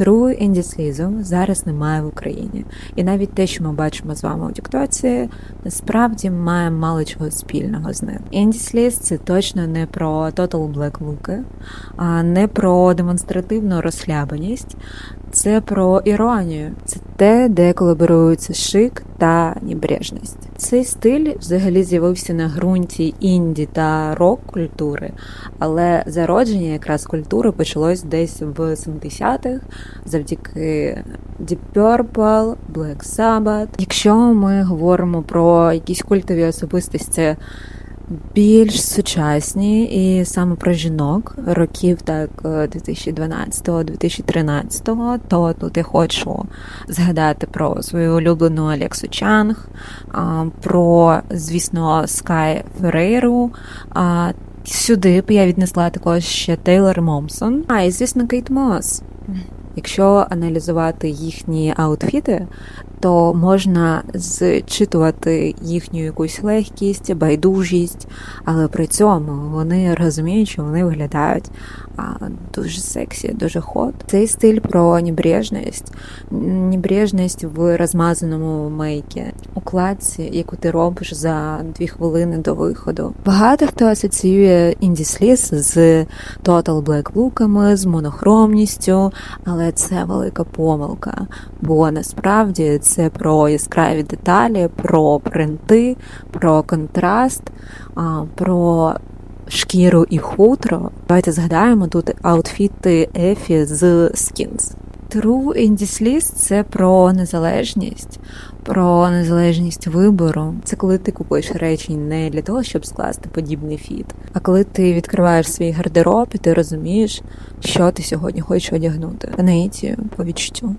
True індіслізу зараз немає в Україні, і навіть те, що ми бачимо з вами у Тіктоці, насправді має мало чого спільного з ним. Індісліз це точно не про Total Black Look, а не про демонстративну розслябаність, це про іронію. Це те, де колаборуються шик та небрежність. Цей стиль взагалі з'явився на ґрунті інді та рок культури, але зародження якраз культури почалось десь в 70-х завдяки Deep Purple, Black Sabbath. Якщо ми говоримо про якісь культові особистості більш сучасні і саме про жінок років так 2012-2013, то тут я хочу згадати про свою улюблену Алексу Чанг, про, звісно, Скай Ферейру. Сюди б я віднесла також ще Тейлор Момсон. А, і звісно, Кейт Мос. Якщо аналізувати їхні аутфіти, то можна зчитувати їхню якусь легкість, байдужість, але при цьому вони розуміють, що вони виглядають дуже сексі, дуже хот. Цей стиль про небрежність, небрежність в розмазаному мейкі, укладці, яку ти робиш за дві хвилини до виходу. Багато хто асоціює індісліз з Total Black луками, з монохромністю, але це велика помилка, бо насправді це про яскраві деталі, про принти, про контраст, про шкіру і хутро. Давайте згадаємо тут аутфіти Ефі з Skins. True Indie це про незалежність, про незалежність вибору. Це коли ти купуєш речі не для того, щоб скласти подібний фіт, а коли ти відкриваєш свій гардероб і ти розумієш, що ти сьогодні хочеш одягнути. По наїтію, по відчуттю.